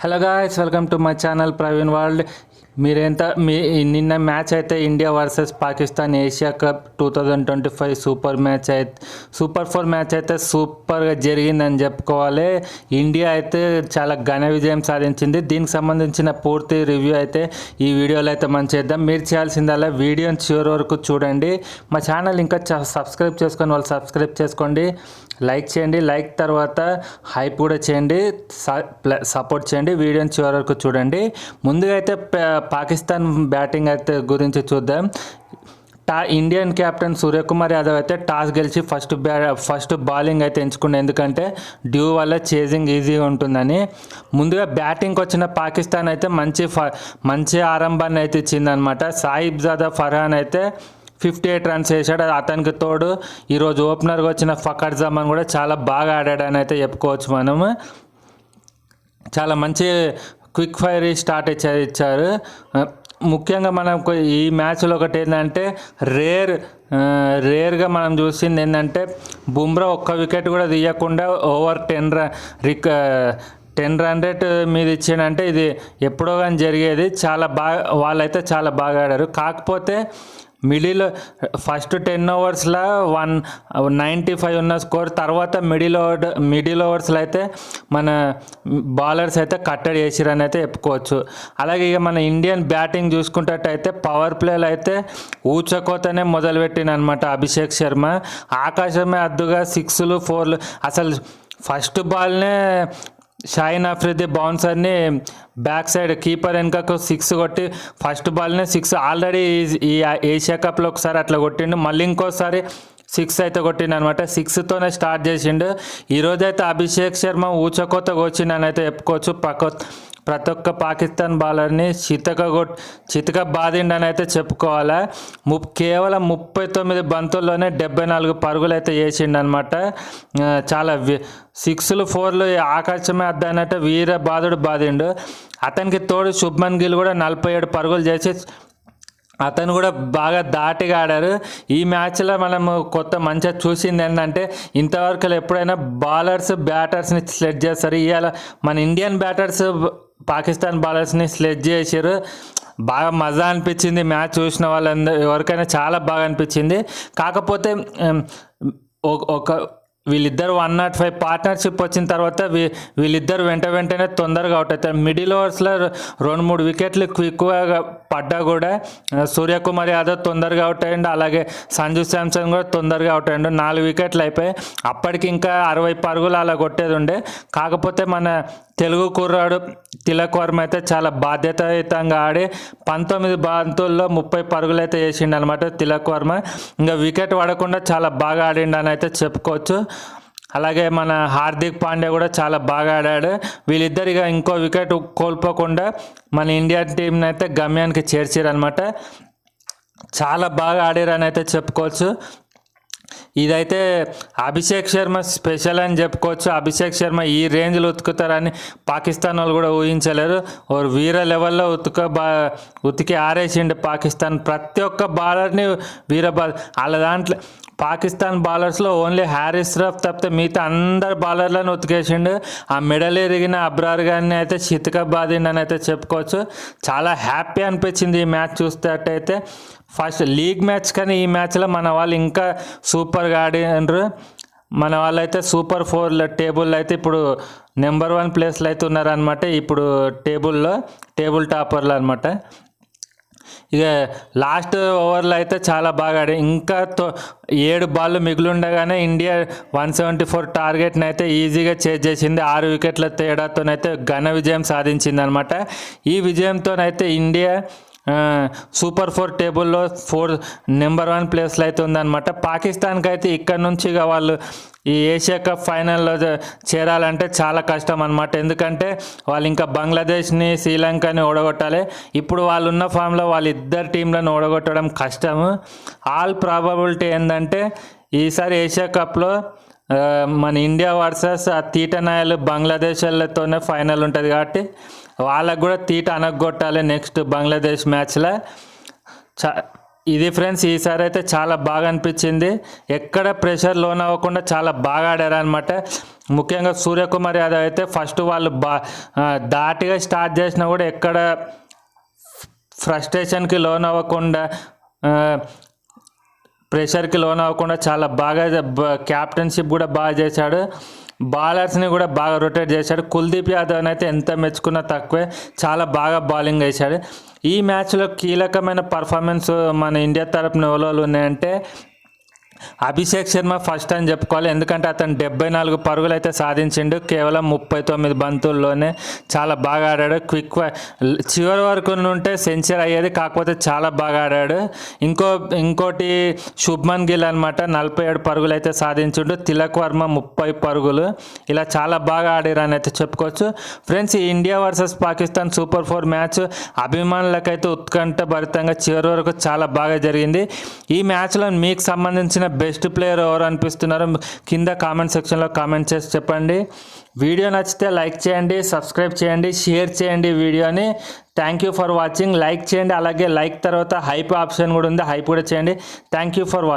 Hello guys welcome to my channel Praveen world మీరెంత మీ నిన్న మ్యాచ్ అయితే India versus Pakistan Asia cup two thousand twenty five super match అయితే super four match అయితే సూపర్గా జరిగిందని చెప్పుకోవాలి. ఇండియా అయితే చాలా ఘన విజయం సాధించింది. దీనికి సంబంధించిన పూర్తి రివ్యూ అయితే ఈ వీడియోలో అయితే మనం చేద్దాం. మీరు చేయాల్సిందల్లా వీడియోని చివరి వరకు చూడండి. మా ఛానల్ ఇంకా చ- సబ్స్క్రైబ్ చేసుకొని వాళ్ళు సబ్స్క్రైబ్ చేసుకోండి. లైక్ చేయండి లైక్ తర్వాత హైప్ కూడా చేయండి స- ప్ల- సపోర్ట్ చేయండి వీడియోని చివరి వరకు చూడండి. ముందుగా అయితే పాకిస్తాన్ బ్యాటింగ్ అయితే గురించి చూద్దాం. టా ఇండియన్ కెప్టెన్ సూర్యకుమార్ యాదవ్ అయితే టాస్ గెలిచి ఫస్ట్ బ్యా ఫస్ట్ బౌలింగ్ అయితే ఎంచుకుండే ఎందుకంటే డ్యూ వల్ల చేజింగ్ ఈజీగా ఉంటుందని. ముందుగా బ్యాటింగ్కి వచ్చిన పాకిస్తాన్ అయితే మంచి ఫ మంచి ఆరంభాన్ని అయితే ఇచ్చిందనమాట సాయిబ్ జాదా ఫర్హాన్ అయితే ఫిఫ్టీ ఎయిట్ రన్స్ వేసాడు అతనికి తోడు. ఈరోజు ఓపెనర్గా వచ్చిన ఫకర్ జమాన్ కూడా చాలా బాగా ఆడాడని అయితే చెప్పుకోవచ్చు మనము. చాలా మంచి క్విక్ ఫైర్ స్టార్ట్ ఇచ్చారు. ముఖ్యంగా మనకు ఈ మ్యాచ్లో ఒకటి ఏంటంటే రేర్ రేర్గా మనం చూసింది ఏంటంటే బుమ్రా ఒక్క వికెట్ కూడా తీయకుండా ఓవర్ టెన్ రిక టెన్ రన్ రేట్ మీద ఇచ్చాడంటే ఇది ఎప్పుడో కానీ జరిగేది. చాలా బాగా వాళ్ళైతే చాలా బాగా ఆడారు. కాకపోతే మిడిల్ ఫస్ట్ టెన్ ఓవర్స్లో వన్ నైంటీ ఫైవ్ ఉన్న స్కోర్ తర్వాత మిడిల్ ఓవర్ మిడిల్ ఓవర్స్లో అయితే మన బౌలర్స్ అయితే కట్టడి చేసిరని అయితే చెప్పుకోవచ్చు. అలాగే ఇక మన ఇండియన్ బ్యాటింగ్ చూసుకున్నట్టయితే పవర్ ప్లేలు అయితే ఊచకోతనే మొదలుపెట్టినమాట అభిషేక్ శర్మ. ఆకాశమే అద్దుగా సిక్స్లు ఫోర్లు అసలు ఫస్ట్ బాల్నే షాయిన్ ఆఫ్రిది బౌన్సర్ని బ్యాక్ సైడ్ కీపర్ వెనకకు సిక్స్ కొట్టి ఫస్ట్ బాల్నే సిక్స్ ఆల్రెడీ ఈ ఏషియా కప్లో ఒకసారి అట్లా కొట్టిండు. మళ్ళీ ఇంకోసారి సిక్స్ అయితే కొట్టిండు అనమాట సిక్స్తోనే స్టార్ట్ చేసిండు. ఈరోజైతే అభిషేక్ శర్మ ఊచకోత వచ్చిండని అయితే చెప్పుకోవచ్చు. పక్క ప్రతి ఒక్క పాకిస్తాన్ బౌలర్ని చితక కొట్ చితక బాధిండని అయితే చెప్పుకోవాలి. ము కేవలం ముప్పై తొమ్మిది బంతుల్లోనే డెబ్బై నాలుగు పరుగులు అయితే వేసిండనమాట చాలా వి- సిక్స్లు ఫోర్లు ఆకాశమే అద్దనట్టు వీర బాధుడు బాధిండు. అతనికి తోడు శుభ్మన్ గిల్ కూడా నలభై ఏడు పరుగులు చేసి అతను కూడా బాగా దాటిగా ఆడారు. ఈ మ్యాచ్లో మనము కొత్త మంచిగా చూసింది ఏంటంటే ఇంతవరకు ఎప్పుడైనా బౌలర్స్ బ్యాటర్స్ని సెలెక్ట్ చేస్తారు ఇవాళ మన ఇండియన్ బ్యాటర్స్ పాకిస్తాన్ బౌలర్స్ని స్లెడ్జ్ చేశారు. బాగా మజా అనిపించింది. మ్యాచ్ చూసిన వాళ్ళందరూ ఎవరికైనా చాలా బాగా అనిపించింది. కాకపోతే ఒక- ఒక వీళ్ళిద్దరు వన్ నాట్ ఫైవ్ పార్ట్నర్షిప్ వచ్చిన తర్వాత వీ వీళ్ళిద్దరు వెంట వెంటనే తొందరగా అవుట్ అవుతారు. మిడిల్ ఓవర్స్లో రెండు మూడు వికెట్లు ఎక్కువగా పడ్డా కూడా సూర్యకుమార్ యాదవ్ తొందరగా అవుట్ అయ్యిండు. అలాగే సంజు శాంసన్ కూడా తొందరగా అవుట్ అయ్యండు. నాలుగు వికెట్లు అయిపోయి అప్పటికి ఇంకా అరవై పరుగులు అలా కొట్టేది ఉండే. కాకపోతే మన తెలుగు కుర్రాడు తిలక్ వర్మ అయితే చాలా బాధ్యతాయుతంగా ఆడి పంతొమ్మిది బంతుల్లో ముప్పై పరుగులు అయితే వేసిండు అనమాట తిలక్ వర్మ. ఇంకా వికెట్ పడకుండా చాలా బాగా ఆడిండు అని అయితే చెప్పుకోవచ్చు. అలాగే మన హార్దిక్ పాండ్యా కూడా చాలా బాగా ఆడాడు. వీళ్ళిద్దరిగా ఇంకో వికెట్ కోల్పోకుండా మన ఇండియా టీంని అయితే గమ్యానికి చేర్చారనమాట చాలా బాగా ఆడారని అయితే చెప్పుకోవచ్చు. ఇదైతే అభిషేక్ శర్మ స్పెషల్ అని చెప్పుకోవచ్చు. అభిషేక్ శర్మ ఈ రేంజ్లో ఉతుకుతారని పాకిస్తాన్ వాళ్ళు కూడా ఊహించలేరు. ఓ వీర లెవెల్లో ఉతుక బా ఉతికి ఆరేసిండు పాకిస్తాన్. ప్రతి ఒక్క బాలర్ని వీర బాల్ వాళ్ళ దాంట్లో పాకిస్తాన్ బౌలర్స్లో ఓన్లీ హ్యారిస్ రఫ్ తప్పితే మిగతా అందరు బౌలర్లను ఉతికేసిండు. ఆ మెడల్ ఎరిగిన అబ్రార్ గారిని అయితే చితక బాధిండని అయితే చెప్పుకోవచ్చు. చాలా హ్యాపీ అనిపించింది ఈ మ్యాచ్ చూసేటట్టయితే. ఫస్ట్ లీగ్ మ్యాచ్ కానీ ఈ మ్యాచ్లో మన వాళ్ళు ఇంకా సూపర్గా ఆడినారు మన వాళ్ళైతే సూపర్ ఫోర్ టేబుల్ అయితే ఇప్పుడు నెంబర్ వన్ ప్లేస్లో అయితే ఉన్నారనమాట ఇప్పుడు టేబుల్లో టేబుల్ టాపర్లు అనమాట ఇక లాస్ట్ ఓవర్లో అయితే చాలా బాగా ఆడి ఇంకా తో ఏడు బాళ్ళు మిగులుండగానే ఇండియా వన్ సెవెంటీ ఫోర్ టార్గెట్ని అయితే ఈజీగా చేజ్ చేసింది. ఆరు వికెట్ల తేడాతోనైతే ఘన విజయం సాధించింది అనమాట ఈ విజయంతోనైతే ఇండియా సూపర్ ఫోర్ టేబుల్లో ఫోర్ నెంబర్ వన్ ప్లేస్లో అయితే ఉందన్నమాట. పాకిస్తాన్కి అయితే ఇక్కడ నుంచి ఇక వాళ్ళు ఈ ఏషియా కప్ ఫైనల్లో చేరాలంటే చాలా కష్టం అనమాట ఎందుకంటే వాళ్ళు ఇంకా బంగ్లాదేశ్ని శ్రీలంకని ఓడగొట్టాలి. ఇప్పుడు వాళ్ళు ఉన్న ఫామ్లో వాళ్ళిద్దరు టీంలను ఓడగొట్టడం కష్టము. ఆల్ ప్రాబబిలిటీ ఏంటంటే ఈసారి ఏషియా కప్లో మన ఇండియా వర్సెస్ ఆ తీటనాయలు బంగ్లాదేశ్ వాళ్ళతోనే ఫైనల్ ఉంటుంది కాబట్టి వాళ్ళకు కూడా తీట అనగొట్టాలి నెక్స్ట్ బంగ్లాదేశ్ మ్యాచ్లో. చా ఇది ఫ్రెండ్స్ ఈసారి అయితే చాలా బాగా అనిపించింది. ఎక్కడ ప్రెషర్ లోన్ అవ్వకుండా చాలా బాగా ఆడారు అనమాట ముఖ్యంగా సూర్యకుమార్ యాదవ్ అయితే ఫస్ట్ వాళ్ళు బా దాటిగా స్టార్ట్ చేసినా కూడా ఎక్కడ ఫ్రస్ట్రేషన్కి లోన్ అవ్వకుండా ప్రెషర్కి లోన్ అవ్వకుండా చాలా బాగా క్యాప్టెన్షిప్ కూడా బాగా చేశాడు. బౌలర్స్ని కూడా బాగా రొటేట్ చేశాడు. కుల్దీప్ యాదవ్ అయితే ఎంత మెచ్చుకున్నా తక్కువే. చాలా బాగా బౌలింగ్ వేశాడు. ఈ మ్యాచ్లో కీలకమైన పర్ఫార్మెన్స్ మన ఇండియా తరపున ఎవరు ఉన్నాయంటే అభిషేక్ శర్మ ఫస్ట్ అని చెప్పుకోవాలి. ఎందుకంటే అతను డెబ్బై నాలుగు పరుగులు అయితే సాధించిండు. కేవలం ముప్పై తొమ్మిది బంతుల్లోనే చాలా బాగా ఆడాడు. క్విక్ చివరి వరకు ఉంటే సెంచరీ అయ్యేది కాకపోతే చాలా బాగా ఆడాడు. ఇంకో ఇంకోటి శుభ్మన్ గిల్ అనమాట నలభై ఏడు పరుగులు అయితే సాధించిండు. తిలక్ వర్మ ముప్పై పరుగులు. ఇలా చాలా బాగా ఆడారని అయితే చెప్పుకోవచ్చు. ఫ్రెండ్స్ ఈ India versus Pakistan super four match అభిమానులకైతే ఉత్కంఠ భరితంగా చివరి వరకు చాలా బాగా జరిగింది. ఈ మ్యాచ్లో మీకు సంబంధించిన బెస్ట్ ప్లేయర్ ఎవరు అనిపిస్తున్నారో కింద కామెంట్ సెక్షన్లో కామెంట్ చేసి చెప్పండి. వీడియో నచ్చితే లైక్ చేయండి సబ్స్క్రైబ్ చేయండి షేర్ చేయండి వీడియోని. Thank you for watching like చేయండి అలాగే లైక్ తర్వాత హైప్ ఆప్షన్ కూడా ఉంది. హైప్ కూడా చేయండి. Thank you for watching